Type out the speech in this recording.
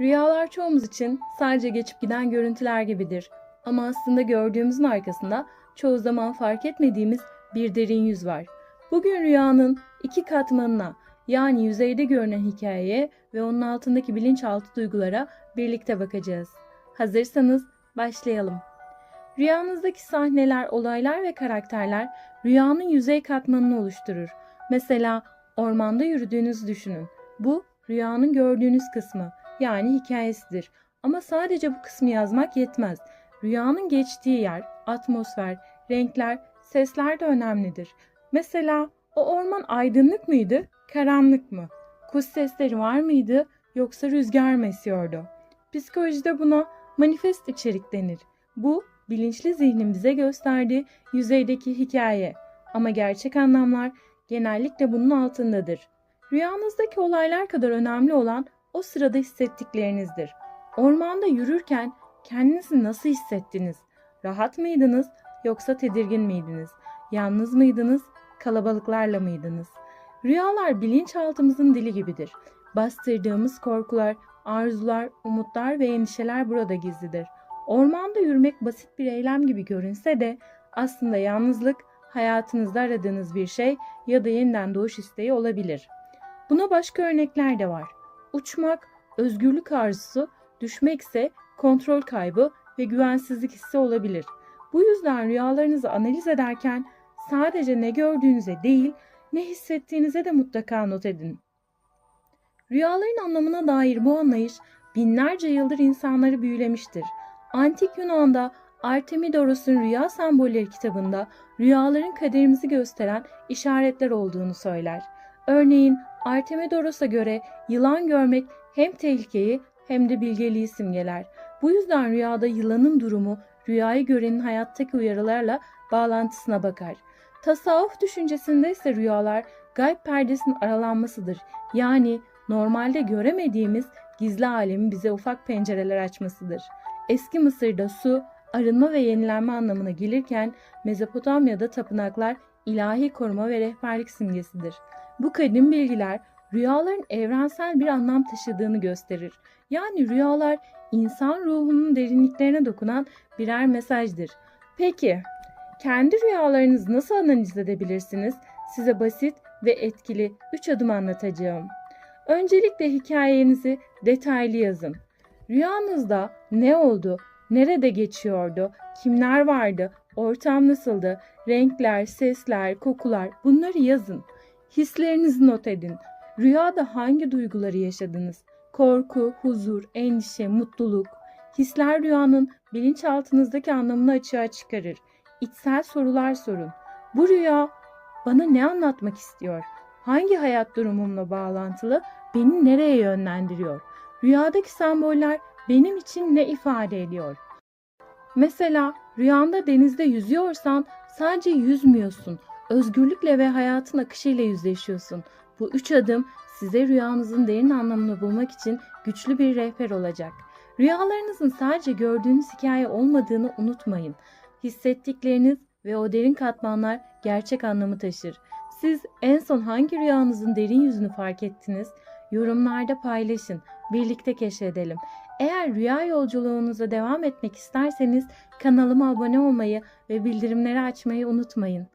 Rüyalar çoğumuz için sadece geçip giden görüntüler gibidir. Ama aslında gördüğümüzün arkasında çoğu zaman fark etmediğimiz bir derin yüz var. Bugün rüyanın iki katmanına yani yüzeyde görünen hikayeye ve onun altındaki bilinçaltı duygulara birlikte bakacağız. Hazırsanız başlayalım. Rüyanızdaki sahneler, olaylar ve karakterler rüyanın yüzey katmanını oluşturur. Mesela ormanda yürüdüğünüzü düşünün. Bu rüyanın gördüğünüz kısmı yani hikayesidir. Ama sadece bu kısmı yazmak yetmez. Rüyanın geçtiği yer, atmosfer, renkler, sesler de önemlidir. Mesela o orman aydınlık mıydı, karanlık mı? Kuş sesleri var mıydı yoksa rüzgar mı esiyordu? Psikolojide buna manifest içerik denir. Bu bilinçli zihnin bize gösterdiği yüzeydeki hikaye. Ama gerçek anlamlar genellikle bunun altındadır. Rüyanızdaki olaylar kadar önemli olan o sırada hissettiklerinizdir. Ormanda yürürken kendinizi nasıl hissettiniz? Rahat mıydınız yoksa tedirgin miydiniz? Yalnız mıydınız? Kalabalıklarla mıydınız? Rüyalar bilinçaltımızın dili gibidir. Bastırdığımız korkular, arzular, umutlar ve endişeler burada gizlidir. Ormanda yürümek basit bir eylem gibi görünse de aslında yalnızlık hayatınızda aradığınız bir şey ya da yeniden doğuş isteği olabilir. Buna başka örnekler de var. Uçmak, özgürlük arzusu, düşmekse kontrol kaybı ve güvensizlik hissi olabilir. Bu yüzden rüyalarınızı analiz ederken sadece ne gördüğünüze değil, ne hissettiğinize de mutlaka not edin. Rüyaların anlamına dair bu anlayış binlerce yıldır insanları büyülemiştir. Antik Yunan'da Artemidoros'un Rüya Sembolleri kitabında rüyaların kaderimizi gösteren işaretler olduğunu söyler. Örneğin Artemidoros'a göre yılan görmek hem tehlikeyi hem de bilgeliği simgeler. Bu yüzden rüyada yılanın durumu rüyayı görenin hayattaki uyarılarla bağlantısına bakar. Tasavvuf düşüncesinde ise rüyalar gayb perdesinin aralanmasıdır. Yani normalde göremediğimiz gizli alemin bize ufak pencereler açmasıdır. Eski Mısır'da su, arınma ve yenilenme anlamına gelirken Mezopotamya'da tapınaklar ilahi koruma ve rehberlik simgesidir. Bu kadim bilgiler rüyaların evrensel bir anlam taşıdığını gösterir. Yani rüyalar insan ruhunun derinliklerine dokunan birer mesajdır. Peki, kendi rüyalarınızı nasıl analiz edebilirsiniz? Size basit ve etkili 3 adım anlatacağım. Öncelikle hikayenizi detaylı yazın. Rüyanızda ne oldu, nerede geçiyordu, kimler vardı, ortam nasıldı, renkler, sesler, kokular bunları yazın. Hislerinizi not edin. Rüyada hangi duyguları yaşadınız? Korku, huzur, endişe, mutluluk. Hisler rüyanın bilinçaltınızdaki anlamını açığa çıkarır. İçsel sorular sorun. Bu rüya bana ne anlatmak istiyor? Hangi hayat durumumla bağlantılı? Beni nereye yönlendiriyor? Rüyadaki semboller benim için ne ifade ediyor? Mesela rüyanda denizde yüzüyorsan sadece yüzmüyorsun. Özgürlükle ve hayatın akışıyla yüzleşiyorsun. Bu üç adım size rüyanızın derin anlamını bulmak için güçlü bir rehber olacak. Rüyalarınızın sadece gördüğünüz hikaye olmadığını unutmayın. Hissettikleriniz ve o derin katmanlar gerçek anlamı taşır. Siz en son hangi rüyanızın derin yüzünü fark ettiniz? Yorumlarda paylaşın. Birlikte keşfedelim. Eğer rüya yolculuğunuza devam etmek isterseniz kanalıma abone olmayı ve bildirimleri açmayı unutmayın.